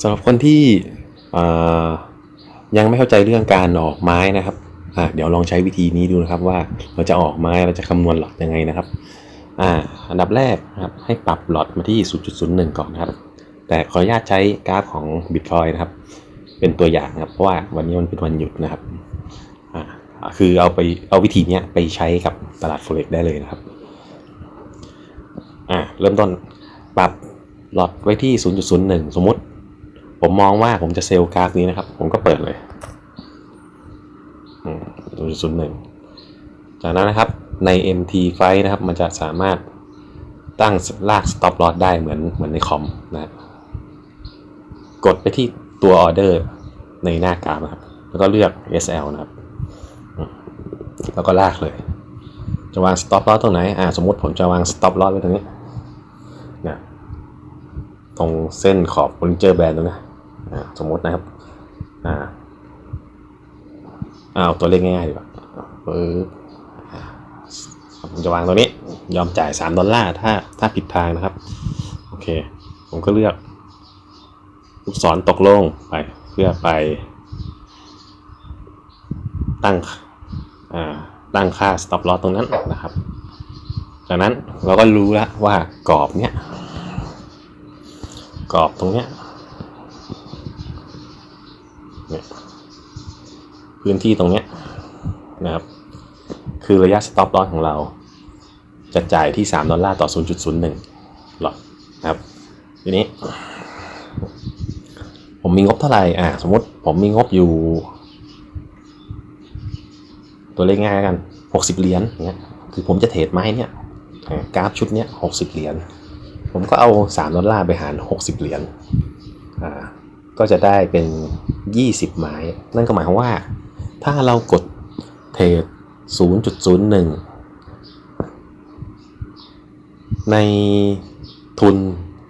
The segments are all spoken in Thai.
สำหรับคนที่ยังไม่เข้าใจเรื่องการออกไม้นะครับเดี๋ยวลองใช้วิธีนี้ดูนะครับว่าเราจะออกไม้เราจะคำนวณหลอดยังไงนะครับอ่าอันดับแรกนะครับให้ปรับหลอดมาที่ 0.01 ก่อนนะครับ แต่ขออนุญาตใช้กราฟของ Bitcoin นะครับ เป็นตัวอย่างนะครับ เพราะว่าวันนี้มันเป็นวันหยุดนะครับอ่าคือเอาไปเอาวิธีนี้ไปใช้กับตลาด forex ได้เลยนะครับอ่าเริ่มต้นปรับหลอดไว้ที่ 0.01 สมมติ ผมมองว่าผมจะเซลล์กราฟนี้นะครับ ผมก็เปิดเลยศูนย์ศูนย์หนึ่งจากนั้นนะครับใน MT ไฟนะครับ มันจะสามารถตั้งลาก stop loss ได้เหมือนเหมือนในคอมนะครับกดไปที่ตัวออเดอร์ในหน้ากราฟนะครับ แล้วก็เลือก SL นะครับ แล้วก็ลากเลย จะวาง stop loss ตรงไหน อ่า สมมติผมจะวาง stop loss ไว้ตรงนี้นะตรงเส้นขอบ Bollinger Band ตรงนี้ สมมตินะครับอ่าเอาตัวเลขง่ายๆดีกว่าปึ๊บผมจะวางตัวนี้ยอมจ่าย 3 ดอลลาร์ถ้าถ้าผิดทางนะครับ โอเค ผมก็เลือกลูกศรตกลงไปเพื่อไป ตั้งอ่าตั้งค่า stop loss ตรงนั้นนะครับ จากนั้นเราก็รู้แล้วว่ากรอบเนี้ยกรอบตรงเนี้ย พื้นที่ตรงเนี้ยนะครับ คือระยะ stop loss ของเรา จะจ่ายที่ 3 ดอลลาร์ต่อ 0.01 หลอดนะครับ ทีนี้ ผมมีงบเท่าไหร่ อ่า สมมติผมมีงบอยู่ ตัวเลขง่ายกัน 60 เหรียญเงี้ย คือผมจะเทรดไม้เนี่ยกราฟชุดเนี้ย60 เหรียญ ผมก็เอา 3 ดอลลาร์ไปหาร 60 เหรียญ อ่า ก็จะได้เป็น 20 ไม้ นั่นก็หมายความว่า ถ้าเรากดเทรด0.01 ในทุน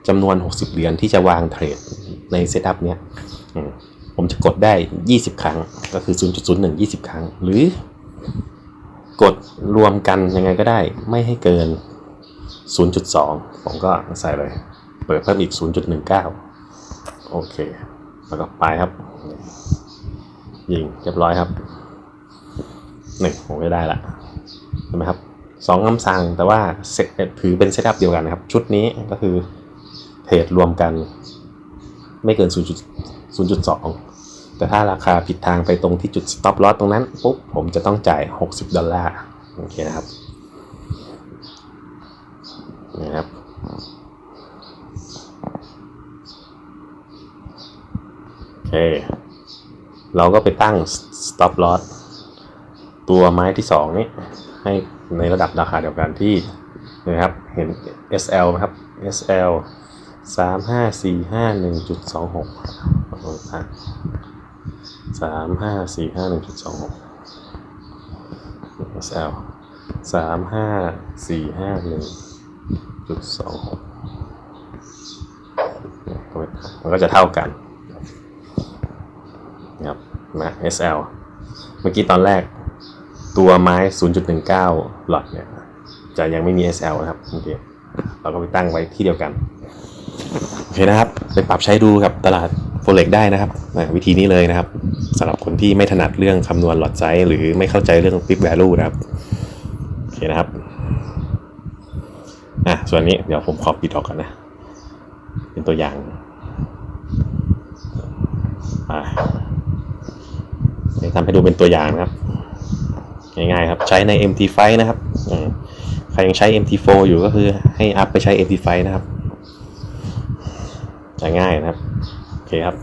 จำนวน 60 เหรียญที่จะวางเทรดในเซตอัพเนี้ยผมจะกดได้ 20 ครั้ง ก็คือ 0.01 20 ครั้ง หรือกดรวมกันยังไงก็ได้ ไม่ให้เกิน 0.2 ผมก็ใส่เลย เปิดเพิ่มอีก 0.19 โอเค แล้วก็ไปครับ ยิงเรียบร้อยครับหนึ่งผมก็ได้ละเห็นไหมครับสองคำสั่งแต่ว่าเซตถือเป็นเซตอัพเดียวกันนะครับ ชุดนี้ก็คือเทรดรวมกัน ไม่เกิน 0.2 แต่ถ้าราคาผิดทางไปตรงที่จุด stop loss ตรงนั้นปุ๊บผมจะต้องจ่าย 60 ดอลลาร์โอเคนะครับนี่ครับโอเค เราก็ไปตั้ง stop loss ตัวไม้ที่สองนี้ ให้ในระดับราคาเดียวกันที่นะครับเห็น SL ไหมครับ SL สามห้าสี่ห้าหนึ่งจุดสองหกสามห้าสี่ห้าหนึ่งจุดสองหก SL สามห้าสี่ห้าหนึ่งจุดสองหกมันก็จะเท่ากัน นะ SL เมื่อกี้ตอนแรกตัวไม้ 0.19 หลอดเนี่ย จะยังไม่มี SL นะครับโอเคเราก็ไปตั้งไว้ที่เดียวกัน โอเคนะครับ ไปปรับใช้ดูกับตลาด forex ได้นะครับ วิธีนี้เลยนะครับสำหรับคนที่ไม่ถนัดเรื่องคำนวณหลอดไซส์หรือไม่เข้าใจเรื่อง big value นะครับ โอเคนะครับอะส่วนนี้เดี๋ยวผมขอปิดออกก่อนนะ เป็นตัวอย่างอ่า ทำให้ดูเป็นตัวอย่างนะครับ ง่ายๆครับ ใช้ใน MT5 นะครับใครยังใช้ MT4 อยู่ก็คือให้อัพไปใช้ MT5 นะครับจะง่ายนะครับ โอเคครับ